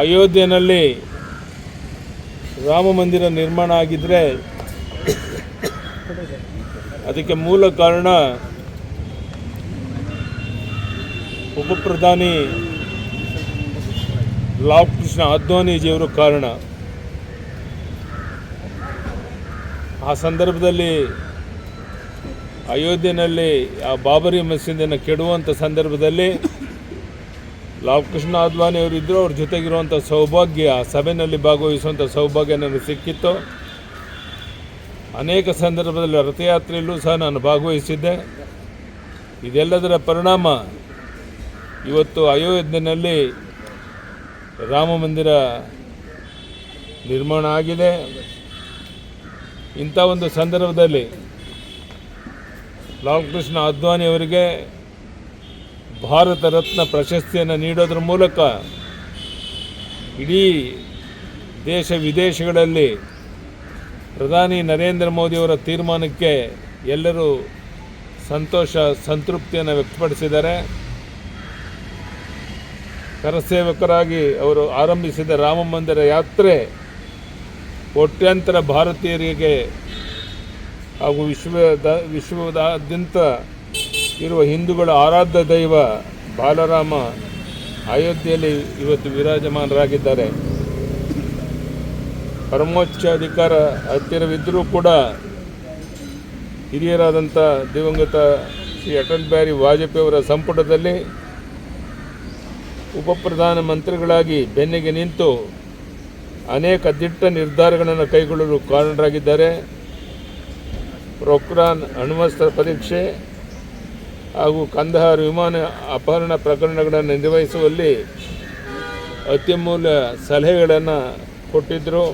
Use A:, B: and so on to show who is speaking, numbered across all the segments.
A: ಅಯೋಧ್ಯೆಯಲ್ಲಿ ರಾಮ ಮಂದಿರ ನಿರ್ಮಾಣ ಆಗಿದ್ದರೆ ಅದಕ್ಕೆ ಮೂಲ ಕಾರಣ ಉಪಪ್ರಧಾನಿ ಲಾಲ್ ಕೃಷ್ಣ ಅದ್ವಾನಿಜಿಯವರು ಕಾರಣ. ಆ ಸಂದರ್ಭದಲ್ಲಿ ಅಯೋಧ್ಯೆಯಲ್ಲಿ ಆ ಬಾಬರಿ ಮಸೀದಿಯನ್ನು ಕೆಡುವಂಥ ಸಂದರ್ಭದಲ್ಲಿ ಲಾಲ್ಕೃಷ್ಣ ಅದ್ವಾನಿ ಅವರು ಇದ್ದರು ಅವ್ರ ಜೊತೆಗಿರುವಂಥ ಸೌಭಾಗ್ಯ, ಆ ಸಭೆಯಲ್ಲಿ ಭಾಗವಹಿಸುವಂಥ ಸೌಭಾಗ್ಯ ನನಗೆ ಸಿಕ್ಕಿತ್ತು. ಅನೇಕ ಸಂದರ್ಭದಲ್ಲಿ ರಥಯಾತ್ರೆಯಲ್ಲೂ ಸಹ ನಾನು ಭಾಗವಹಿಸಿದ್ದೆ. ಇದೆಲ್ಲದರ ಪರಿಣಾಮ ಇವತ್ತು ಅಯೋಧ್ಯೆಯಲ್ಲಿ ರಾಮ ಮಂದಿರ ನಿರ್ಮಾಣ ಆಗಿದೆ. ಇಂಥ ಒಂದು ಸಂದರ್ಭದಲ್ಲಿ ಲಾಲ್ಕೃಷ್ಣ ಅದ್ವಾನಿ ಅವರಿಗೆ ಭಾರತ ರತ್ನ ಪ್ರಶಸ್ತಿಯನ್ನು ನೀಡೋದ್ರ ಮೂಲಕ ಇಡೀ ದೇಶ ವಿದೇಶಗಳಲ್ಲಿ ಪ್ರಧಾನಿ ನರೇಂದ್ರ ಮೋದಿಯವರ ತೀರ್ಮಾನಕ್ಕೆ ಎಲ್ಲರೂ ಸಂತೋಷ, ಸಂತೃಪ್ತಿಯನ್ನು ವ್ಯಕ್ತಪಡಿಸಿದ್ದಾರೆ. ಕರಸೇವಕರಾಗಿ ಅವರು ಆರಂಭಿಸಿದ ರಾಮ ಮಂದಿರ ಯಾತ್ರೆ ಕೋಟ್ಯಾಂತರ ಭಾರತೀಯರಿಗೆ ಹಾಗೂ ವಿಶ್ವದ ವಿಶ್ವದಾದ್ಯಂತ ಇರುವ ಹಿಂದೂಗಳ ಆರಾಧ್ಯ ದೈವ ಬಾಲರಾಮ ಅಯೋಧ್ಯೆಯಲ್ಲಿ ಇವತ್ತು ವಿರಾಜಮಾನರಾಗಿದ್ದಾರೆ. ಪರಮೋಚ್ಚ ಅಧಿಕಾರ ಹತ್ತಿರವಿದ್ದರೂ ಕೂಡ ಹಿರಿಯರಾದಂಥ ದಿವಂಗತ ಶ್ರೀ ಅಟಲ್ ಬಿಹಾರಿ ವಾಜಪೇಯಿಯವರ ಸಂಪುಟದಲ್ಲಿ ಉಪ ಪ್ರಧಾನ ಮಂತ್ರಿಗಳಾಗಿ ಬೆನ್ನಿಗೆ ನಿಂತು ಅನೇಕ ದಿಟ್ಟ ನಿರ್ಧಾರಗಳನ್ನು ಕೈಗೊಳ್ಳಲು ಕಾರಣರಾಗಿದ್ದಾರೆ. ಪ್ರೊಕ್ರಾನ್ ಅಣ್ವಸ್ತ್ರ ಪರೀಕ್ಷೆ ಹಾಗೂ ಕಂದಹಾರ್ ವಿಮಾನ ಅಪಹರಣ ಪ್ರಕರಣಗಳನ್ನು ನಿರ್ವಹಿಸುವಲ್ಲಿ ಅತ್ಯಮೂಲ್ಯ ಸಲಹೆಗಳನ್ನು ಕೊಟ್ಟಿದ್ದರು.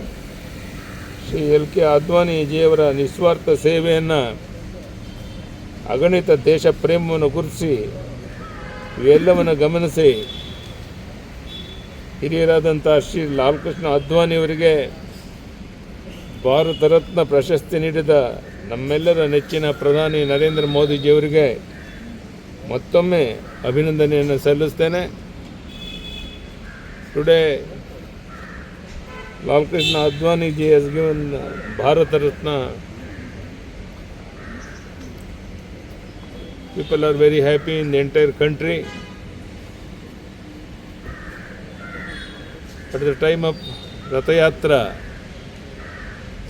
A: ಶ್ರೀ ಎಲ್ ಕೆ ಅದ್ವಾನಿಜಿಯವರ ನಿಸ್ವಾರ್ಥ ಸೇವೆಯನ್ನು ಅಗಣಿತ ದೇಶ ಪ್ರೇಮವನ್ನು ಗುರುತಿಸಿ ಇವೆಲ್ಲವನ್ನು ಗಮನಿಸಿ ಹಿರಿಯರಾದಂಥ ಶ್ರೀ ಲಾಲ್ಕೃಷ್ಣ ಅದ್ವಾನಿಯವರಿಗೆ ಭಾರತ ರತ್ನ ಪ್ರಶಸ್ತಿ ನೀಡಿದ ನಮ್ಮೆಲ್ಲರ ನೆಚ್ಚಿನ ಪ್ರಧಾನಿ ನರೇಂದ್ರ ಮೋದಿಜಿಯವರಿಗೆ ಮತ್ತೊಮ್ಮೆ ಅಭಿನಂದನೆಯನ್ನು ಸಲ್ಲಿಸ್ತೇನೆ. Today Lalkrishna Advaniji has given Bharat Ratna people are very happy in the entire at the time of rathayatra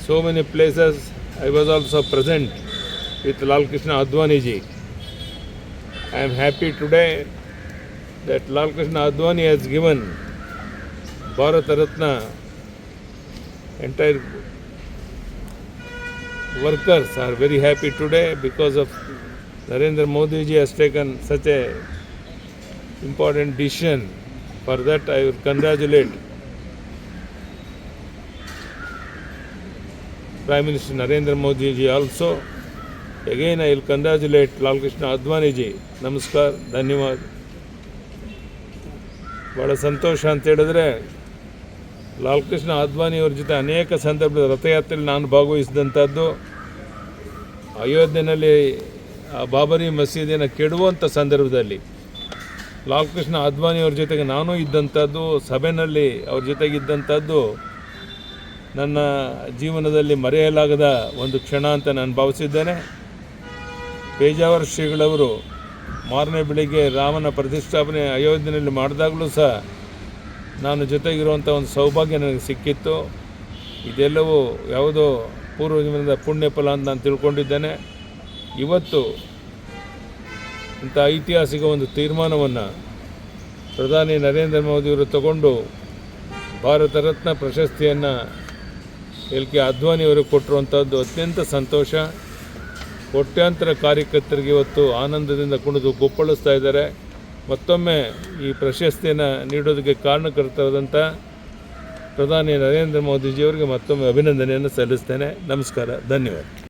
A: so many places I was also present with Lal Krishna Advani ji. I am happy today that Lal Krishna Advani has given Bharat Ratna entire workers are very happy today because of Narendra Modi ji has taken such a important decision. For that I will congratulate Prime Minister Narendra Modi ji also. Again, I will congratulate Lal Krishna Advani ji. ನಮಸ್ಕಾರ ಧನ್ಯವಾದ ಭಾಳ ಸಂತೋಷ ಅಂತ ಹೇಳಿದ್ರೆ ಲಾಲ್ ಕೃಷ್ಣ ಅದ್ವಾನಿಯವ್ರ ಜೊತೆ ಅನೇಕ ಸಂದರ್ಭದ ರಥಯಾತ್ರೆಯಲ್ಲಿ ನಾನು ಭಾಗವಹಿಸಿದಂಥದ್ದು ಅಯೋಧ್ಯೆಯಲ್ಲಿ ಆ ಬಾಬರಿ ಮಸೀದಿಯನ್ನು ಕೆಡುವಂಥ ಸಂದರ್ಭದಲ್ಲಿ ಲಾಲ್ ಕೃಷ್ಣ ಅದ್ವಾನಿಯವ್ರ ಜೊತೆಗೆ ನಾನು ಇದ್ದಂಥದ್ದು ಸಭೆಯಲ್ಲಿ ಅವ್ರ ಜೊತೆಗಿದ್ದಂಥದ್ದು ನನ್ನ ಜೀವನದಲ್ಲಿ ಮರೆಯಲಾಗದ ಒಂದು ಕ್ಷಣ ಅಂತ ನಾನು ಭಾವಿಸಿದ್ದೇನೆ. ಪೇಜಾವರ ಶ್ರೀಗಳವರು ಮಾರನೇ ಬೆಳಿಗ್ಗೆ ರಾಮನ ಪ್ರತಿಷ್ಠಾಪನೆ ಅಯೋಧ್ಯೆಯಲ್ಲಿ ಮಾಡಿದಾಗಲೂ ಸಹ ನಾನು ಜೊತೆಗಿರುವಂಥ ಒಂದು ಸೌಭಾಗ್ಯ ನನಗೆ ಸಿಕ್ಕಿತ್ತು. ಇದೆಲ್ಲವೂ ಯಾವುದೋ ಪೂರ್ವ ಪುಣ್ಯಫಲ ಪುಣ್ಯ ಫಲ ಅಂತ ನಾನು ತಿಳ್ಕೊಂಡಿದ್ದೇನೆ. ಇವತ್ತು ಇಂಥ ಐತಿಹಾಸಿಕ ಒಂದು ತೀರ್ಮಾನವನ್ನು ಪ್ರಧಾನಿ ನರೇಂದ್ರ ಮೋದಿಯವರು ತಗೊಂಡು ಭಾರತ ರತ್ನ ಪ್ರಶಸ್ತಿಯನ್ನು ಎಲ್ ಕೆ ಅದ್ವಾನಿಯವರು ಕೊಟ್ಟಿರುವಂಥದ್ದು ಅತ್ಯಂತ ಸಂತೋಷ. ಕೋಟ್ಯಾಂತರ ಕಾರ್ಯಕರ್ತರಿಗೆ ಇವತ್ತು ಆನಂದದಿಂದ ಕುಣಿದು ಗೊಪ್ಪಳಿಸ್ತಾ ಇದ್ದಾರೆ. ಮತ್ತೊಮ್ಮೆ ಈ ಪ್ರಶಸ್ತಿಯನ್ನು ನೀಡೋದಕ್ಕೆ ಕಾರಣಕರ್ತರಾದಂಥ ಪ್ರಧಾನಿ ನರೇಂದ್ರ ಮೋದಿಜಿಯವರಿಗೆ ಮತ್ತೊಮ್ಮೆ ಅಭಿನಂದನೆಯನ್ನು ಸಲ್ಲಿಸ್ತೇನೆ. ನಮಸ್ಕಾರ, ಧನ್ಯವಾದ.